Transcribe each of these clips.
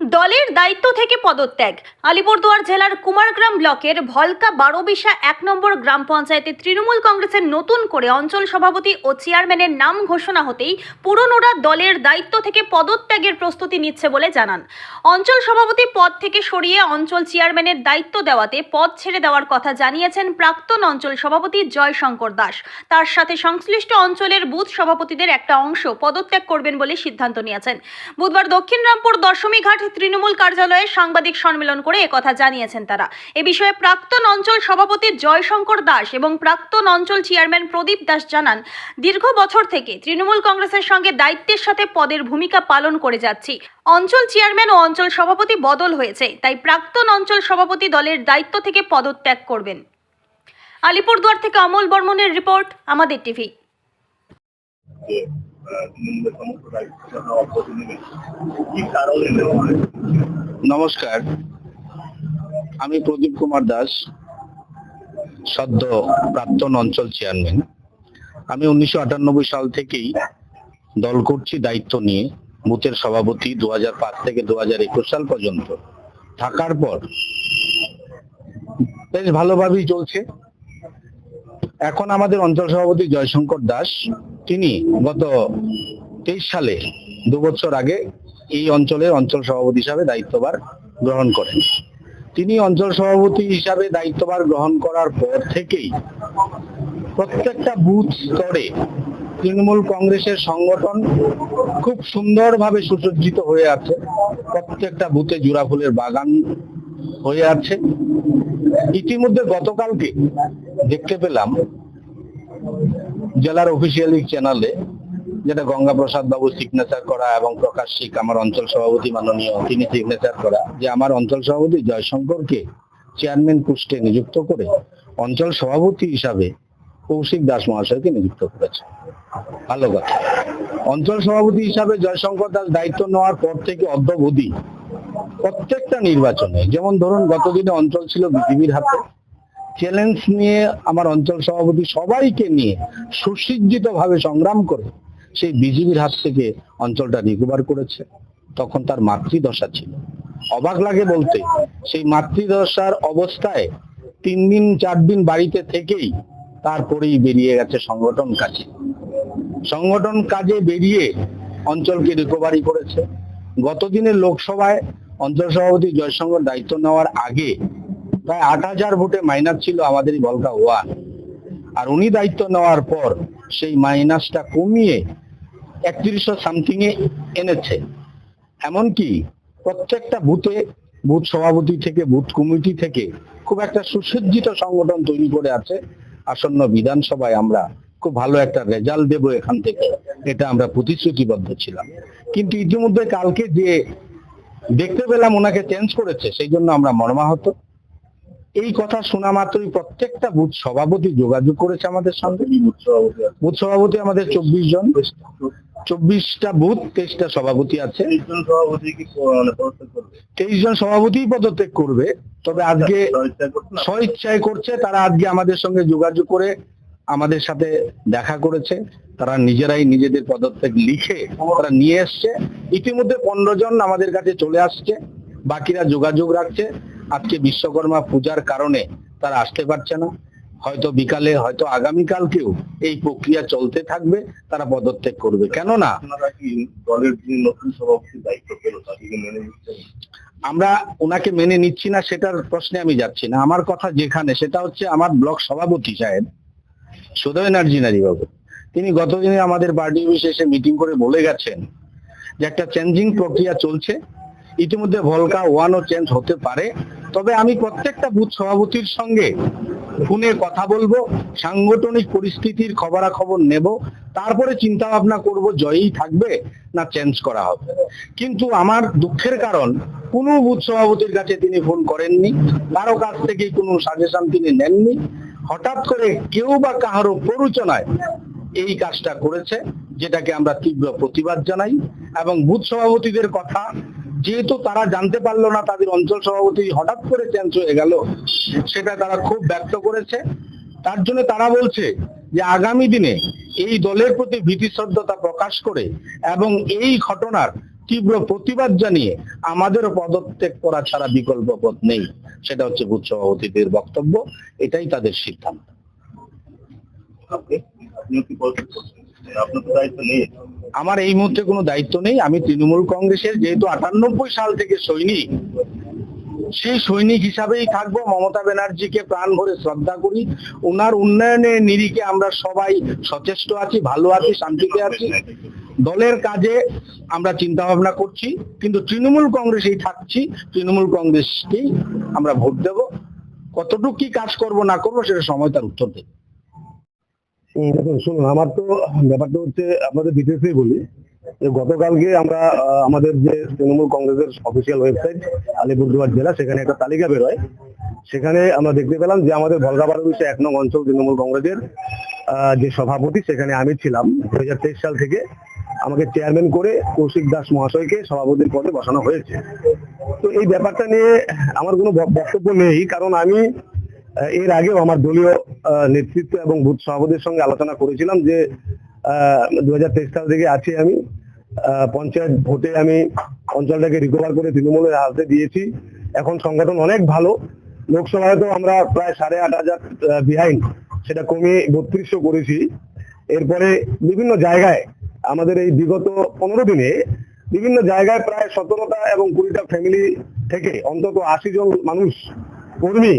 দলের দায়িত্ব থেকে পদত্যাগ। আলিপুরদুয়ার জেলার কুমারগ্রাম ব্লকের ভলকা বারোবিশা এক নম্বর গ্রাম পঞ্চায়েতে তৃণমূল কংগ্রেসের নতুন করে অঞ্চল সভাপতি ও চেয়ারম্যানের নাম ঘোষণা হতেই পুরনোরা দলের দায়িত্ব থেকে পদত্যাগের প্রস্তুতি নিচ্ছে বলে জানান। অঞ্চল সভাপতি পদ থেকে সরিয়ে অঞ্চল চেয়ারম্যানের দায়িত্ব দেওয়াতে পদ ছেড়ে দেওয়ার কথা জানিয়েছেন প্রাক্তন অঞ্চল সভাপতি জয়শঙ্কর দাস। তার সাথে সংশ্লিষ্ট অঞ্চলের বুথ সভাপতিদের একটা অংশ পদত্যাগ করবেন বলে সিদ্ধান্ত নিয়েছেন। বুধবার দক্ষিণ রামপুর দশমীঘাট তৃণমূল কার্যালয়ে সাংবাদিক সম্মেলন করে একথা জানিয়েছেন তারা। এ বিষয়ে প্রাক্তন অঞ্চল সভাপতি জয়শঙ্কর দাস এবং প্রাক্তন অঞ্চল চেয়ারম্যান প্রদীপ দাস জানান, দীর্ঘ বছর থেকে তৃণমূল কংগ্রেসের সঙ্গে দায়িত্বের সাথে পদের ভূমিকা পালন করে যাচ্ছি। অঞ্চল চেয়ারম্যান ও অঞ্চল সভাপতি বদল হয়েছে, তাই প্রাক্তন অঞ্চল সভাপতি দলের দায়িত্ব থেকে পদত্যাগ করবেন। আলিপুরদুয়ার থেকে অমল বর্মনের রিপোর্ট, আমাদের টিভি। হয় নমস্কার। আমি প্রদীপ কুমার দাস, সদ্য প্রাক্তন অঞ্চল চেয়ারম্যান। আমি উনিশশো আটানব্বই সাল থেকেই দল করছি দায়িত্ব নিয়ে। বুথের সভাপতি দু হাজার পাঁচ থেকে দু হাজার একুশ সাল পর্যন্ত। থাকার পর বেশ ভালোভাবেই চলছে। এখন আমাদের অঞ্চল সভাপতি জয়শঙ্কর দাস তিনি গত তেইশ সালে, দু বছর আগে এই অঞ্চলের অঞ্চল সভাপতি হিসাবে দায়িত্বভার গ্রহণ করেন। তিনি অঞ্চল সভাপতি হিসাবে দায়িত্বভার গ্রহণ করার পর থেকেই প্রত্যেকটা বুথ স্তরে তৃণমূল কংগ্রেসের সংগঠন খুব সুন্দরভাবে সুসজ্জিত হয়ে আছে। প্রত্যেকটা বুথে জোড়া ফুলের বাগান হয়ে আছে। ইতিমধ্যে গতকালকে দেখতে পেলাম জেলার অফিসিয়ালি চ্যানেলে যেটা গঙ্গা প্রসাদ বাবু সিগনেচার করা এবং প্রকাশ শিখ আমার অঞ্চল সভাপতি মাননীয়, তিনি সিগনেচার করা, যে আমার অঞ্চল সভাপতি জয়শঙ্করকে চেয়ারম্যান পোস্টে নিযুক্ত করে অঞ্চল সভাপতি হিসাবে কৌশিক দাস মহাশয়কে নিযুক্ত করেছে। ভালো কথা। অঞ্চল সভাপতি হিসাবে জয়শঙ্কর দাস দায়িত্ব নেওয়ার পর থেকে অদ্যবধি প্রত্যেকটা নির্বাচনে, যেমন ধরুন গতদিনে অঞ্চল ছিল বিজেপির হাতে চ্যালেঞ্জ নিয়ে আমার অঞ্চল সভাপতি সবাইকে নিয়ে সুসজ্জিত ভাবে সংগ্রাম করে সেই বিজেপির হাত থেকে অঞ্চলটা রিকভার করেছে। তখন তার মাতৃদশা ছিল। অবাক লাগে বলতে, সেই মাতৃদশার অবস্থায় তিন দিন, চার দিন বাড়িতে থেকেই তারপরেই বেরিয়ে গেছে সংগঠন কাজে। সংগঠন কাজে বেরিয়ে অঞ্চলকে রিকভারি করেছে। গতদিনের লোকসভায় অঞ্চল সভাপতি জয়শঙ্কর দায়িত্ব নেওয়ার আগে প্রায় আট হাজার ভোটে মাইনাস ছিল আমাদের বলকা ওয়ান আর উনি দায়িত্ব নেওয়ার পর সেই মাইনাসটা কমিয়ে একত্রিশশো সামথিং এ এনেছে। এমনকি প্রত্যেকটা বুথে বুথ সভাপতি থেকে, বুথ কমিটি থেকে খুব একটা সুসজ্জিত সংগঠন তৈরি করে আছে। আসন্ন বিধানসভায় আমরা খুব ভালো একটা রেজাল্ট দেব এখান থেকে। এটা আমরা প্রতিশ্রুতিবদ্ধ ছিলাম। কিন্তু ইতিমধ্যে কালকে যে দেখতে পেলাম ওনাকে চেঞ্জ করেছে, সেই জন্য আমরা মর্মাহত। এই কথা শোনা মাত্রই প্রত্যেকটা বুথ সভাপতি যোগাযোগ করেছে আমাদের সঙ্গে। বুথ সভাপতি আমাদের চব্বিশ জন। চব্বিশটা বুথ তেইশটা সভাপতি আছে। মানে তেইশ জন সভাপতি পদত্যাগ করবে তবে আজকে স্বেচ্ছায় স্বইচ্ছায় করছে তারা আজকে আমাদের সঙ্গে যোগাযোগ করে আমাদের সাথে দেখা করেছে। তারা নিজেরাই নিজেদের পদত্যাগ লিখে তারা নিয়ে এসছে। ইতিমধ্যে পনেরো জন আমাদের কাছে চলে আসছে বাকিরা যোগাযোগ রাখছে। আজকে বিশ্বকর্মা পূজার কারণে তারা আসতে পারছে না। হয়তো বিকালে হয়তো আগামীকালকেও এই প্রক্রিয়া চলতে থাকবে তারা পদত্যাগ করবে। কেননা আপনারা কি দলের যিনি নতুন সভাপতি দায়িত্ব পেল তাকে কি মেনে নিচ্ছেন আমরা ওনাকে মেনে নিচ্ছি না সেটার প্রশ্নে আমি যাচ্ছি না। আমার কথা যেখানে সেটা হচ্ছে আমার ব্লক সভাপতি সাহেব সুদয় নার্জিনারি বাবু তিনি গতদিনে আমাদের পার্টি অফিসে এসে মিটিং করে বলে গেছেন যে একটা চেঞ্জিং প্রক্রিয়া চলছে। ইতিমধ্যে ভলকা ওয়ানও চেঞ্জ হতে পারে। তবে আমি প্রত্যেকটা বুথ সভাপতির সঙ্গে ফোনে কথা বলব, সাংগঠনিক পরিস্থিতির খবরাখবর নেব, তারপরে চিন্তা ভাবনা করব, জয়ই থাকবে না চেঞ্জ করা হবে। কিন্তু আমার দুঃখের কারণ, কোনো বুথ সভাপতির কাছে তিনি ফোন করেননি, কারও কাছ থেকে কোনো সাজেশন তিনি নেননি। হঠাৎ করে কেউ বা কাহারও প্ররোচনায় এই কাজটা করেছে, যেটাকে আমরা তীব্র প্রতিবাদ জানাই এবং বুথ সভাপতিদের কথা যেহেতু তারা জানতে পারল না তাদের অঞ্চল সভাপতি হঠাৎ করে চেঞ্জ হয়ে গেল, সেটা তারা খুব ব্যক্ত করেছে। তার জন্য তারা বলছে যে আগামী দিনে এই দলের প্রতি ভীতি শ্রদ্ধতা প্রকাশ করে এবং এই ঘটনার তীব্র প্রতিবাদ জানিয়ে আমাদেরও পদত্যাগ করা ছাড়া বিকল্প পথ নেই। সেটা হচ্ছে বুথ সভাপতিদের বক্তব্য, এটাই তাদের সিদ্ধান্ত। আপনার দায়িত্ব নেই আমার এই মুহূর্তে কোনো দায়িত্ব নেই। আমি তৃণমূল কংগ্রেসের যেহেতু আটানব্বই সাল থেকে সৈনিক, সেই সৈনিক হিসাবেই থাকব। মমতা ব্যানার্জিকে প্রাণ ভরে শ্রদ্ধা করি। ওনার উন্নয়নের নিরিখে আমরা সবাই সচেষ্ট আছি, ভালো আছি, শান্তিতে আছি। দলের কাজে আমরা চিন্তা ভাবনা করছি, কিন্তু তৃণমূল কংগ্রেসেই থাকছি। তৃণমূল কংগ্রেসকেই আমরা ভোট দেব। কতটুকু কি কাজ করব, না করব, সেটা সময় তার উত্তর দেবে। শুনুন, আমার তো ব্যাপারটা হচ্ছে আপনাদের ডিটেলসেই বলি। গতকালকে আমরা আমাদের যে তৃণমূল কংগ্রেসের অফিসিয়াল ওয়েবসাইট আলিপুরদুয়ার জেলা, সেখানে একটা তালিকা বেরোয়। সেখানে আমরা দেখতে পেলাম যে আমাদের ভলগাবাড়ি এক নং অঞ্চল তৃণমূল কংগ্রেসের যে সভাপতি, সেখানে আমি ছিলাম। দু হাজার তেইশ সাল থেকে আমাকে চেয়ারম্যান করে কৌশিক দাস মহাশয়কে সভাপতির পদে বসানো হয়েছে। তো এই ব্যাপারটা নিয়ে আমার কোনো বক্তব্য নেই, কারণ আমি এর আগেও আমার দলীয় নেতৃত্ব এবং বুথ সভাপতির সঙ্গে আলোচনা করেছিলাম যে দু হাজার তেইশ সাল থেকে আছি আমি। পঞ্চায়েত ভোটে আমি অঞ্চলটাকে রিকভার করে তৃণমূলের হাতে দিয়েছি। এখন সংগঠন অনেক ভালো। লোকসভায় তো আমরা প্রায় সাড়ে আট হাজার বিহাইন্ড সেটা কমিয়ে বত্রিশশো করেছি। এরপরে বিভিন্ন জায়গায় আমাদের এই বিগত পনেরো দিনে বিভিন্ন জায়গায় প্রায় সতেরোটা এবং কুড়িটা ফ্যামিলি থেকে অন্তত আশি জন মানুষ কর্মী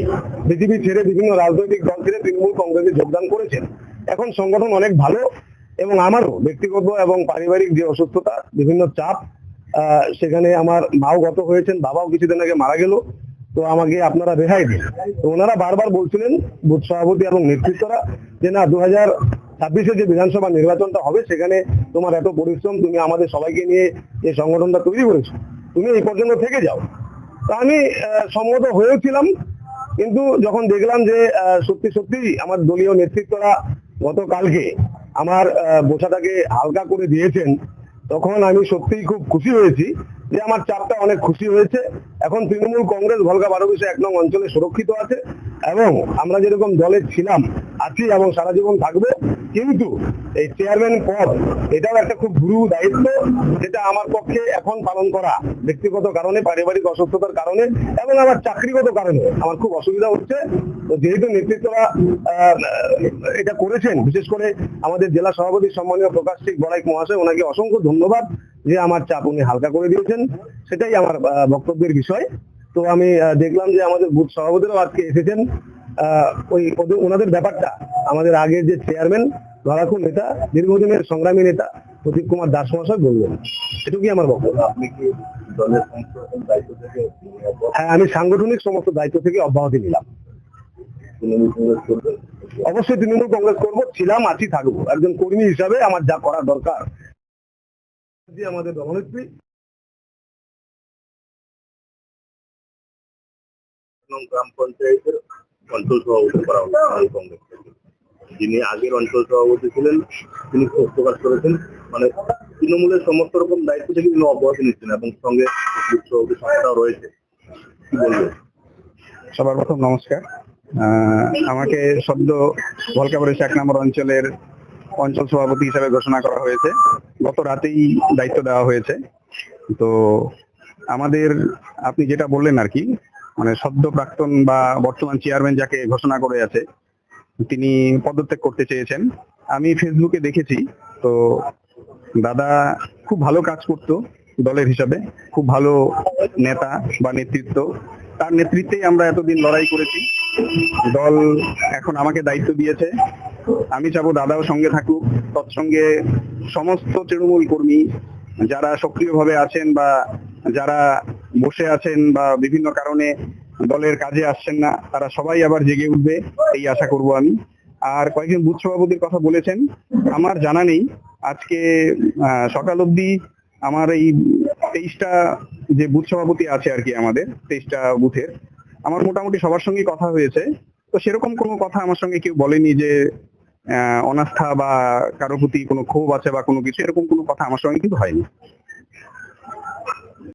বিজেপি ছেড়ে বিভিন্ন রাজনৈতিক দল ছেড়ে তৃণমূল কংগ্রেসে যোগদান করেছেন। এখন সংগঠন অনেক ভালো এবং আমারও ব্যক্তিগত এবং পারিবারিক যে অসুস্থতা, বিভিন্ন চাপ সেখানে আমার মাও গত হয়েছেন, বাবাও কিছুদিন আগে মারা গেল। তো আমাকে আপনারা রেহাই দিন। তো ওনারা বারবার বলছিলেন, বুথ সভাপতি এবং নেতৃত্বরা, যে না দু হাজার ছাব্বিশে যে বিধানসভা নির্বাচনটা হবে, সেখানে তোমার এত পরিশ্রম, তুমি আমাদের সবাইকে নিয়ে যে সংগঠনটা তৈরি করেছ, তুমি এই পর্যন্ত থেকে যাও। আমি সম্মত হয়েছিলাম কিন্তু যখন দেখলাম যে সত্যি সত্যি আমার দলীয় নেতৃত্বরা গতকালকে আমার বোঝাটাকে হালকা করে দিয়েছেন, তখন আমি সত্যিই খুব খুশি হয়েছি যে আমার চাপটা অনেক খুশি হয়েছে। এখন তৃণমূল কংগ্রেস ভলকা বারো এক নং অঞ্চলে সুরক্ষিত আছে এবং আমরা যেরকম দলে ছিলাম আছি এবং সারা জীবন থাকবে। কিন্তু এই চেয়ারম্যান পদ, এটাও একটা খুব গুরু দায়িত্ব, যেটা আমার পক্ষে এখন পালন করা ব্যক্তিগত কারণে, পারিবারিক অসুস্থতার কারণে এবং আমার চাকরিগত কারণে আমার খুব অসুবিধা হচ্ছে। তো যেহেতু নেতৃত্বরা এটা করেছেন, বিশেষ করে আমাদের জেলা সভাপতি সম্মানীয় প্রকাশ সিং বড়াইক মহাশয়, ওনাকে অসংখ্য ধন্যবাদ যে আমার চাপ উনি হালকা করে দিয়েছেন। সেটাই আমার বক্তব্যের বিষয়। তো আমি দেখলাম যে আমাদের বুথ সভাপতিরাও আজকে এসেছেন। ওই ওদের- ওনাদের ব্যাপারটা। আমাদের আগের যে চেয়ারম্যান লড়াকু নেতা দীর্ঘদিনের সংগ্রামী নেতা প্রদীপ কুমার দাস মহাশয় বললেন। এটুকুই আমার বক্তব্য। আপনি কি হ্যাঁ আমি সাংগঠনিক সমস্ত দায়িত্ব থেকে অব্যাহতি নিলাম। অবশ্যই তৃণমূল কংগ্রেস করব ছিলাম আছি থাকব। একজন কর্মী হিসাবে আমার যা করা দরকার। আমাদের দলনেত্রী গ্রাম পঞ্চায়েতের অঞ্চল সভাপতি করা হলো তৃণমূল কংগ্রেস থেকে। যিনি আগের অঞ্চল সভাপতি ছিলেন তিনি ক্ষোভ প্রকাশ করেছেন। মানে তৃণমূলের সমস্ত রকম দায়িত্ব থেকে তিনি অব্যাহতি নিচ্ছেন এবং সঙ্গে সভাপতি সংস্থাও রয়েছে। কি বলবেন? সবার প্রথম নমস্কার। আহ, আমাকে সদ্য ভলকাবাড়ি এক নম্বর অঞ্চলের অঞ্চল সভাপতি হিসাবে ঘোষণা করা হয়েছে। গত রাতেই দায়িত্ব দেওয়া হয়েছে। তো আমাদের আপনি যেটা বললেন আর কি মানে সদ্য প্রাক্তন বা বর্তমান চেয়ারম্যান যাকে ঘোষণা করে আছে, তিনি পদত্যাগ করতে চেয়েছেন। আমি ফেসবুকে দেখেছি, তো দাদা খুব ভালো কাজ করতো দলের হিসাবে, খুব ভালো নেতা বা নেতৃত্ব। তার নেতৃত্বেই আমরা এতদিন লড়াই করেছি। দল এখন আমাকে দায়িত্ব দিয়েছে। আমি চাবো দাদাও সঙ্গে থাকুক। তৎসঙ্গে সমস্ত তৃণমূল কর্মী যারা সক্রিয়ভাবে আছেন বা যারা বসে আছেন বা বিভিন্ন কারণে দলের কাজে আসছেন না, তারা সবাই আবার জেগে উঠবে, এই আশা করব আমি। আর কয়েকজন বুথ সভাপতির কথা বলেছেন, আমার জানা নেই। আজকে সকাল অবধি আমার এই তেইশটা যে বুথ সভাপতি আছে আর কি আমাদের, তেইশটা বুথের, আমার মোটামুটি সবার সঙ্গে কথা হয়েছে। তো সেরকম কোনো কথা আমার সঙ্গে কেউ বলেনি যে অনাস্থা বা কারও প্রতি কোনো ক্ষোভ আছে বা কোনো কিছু, এরকম কোনো কথা আমার সঙ্গে কিন্তু হয়নি।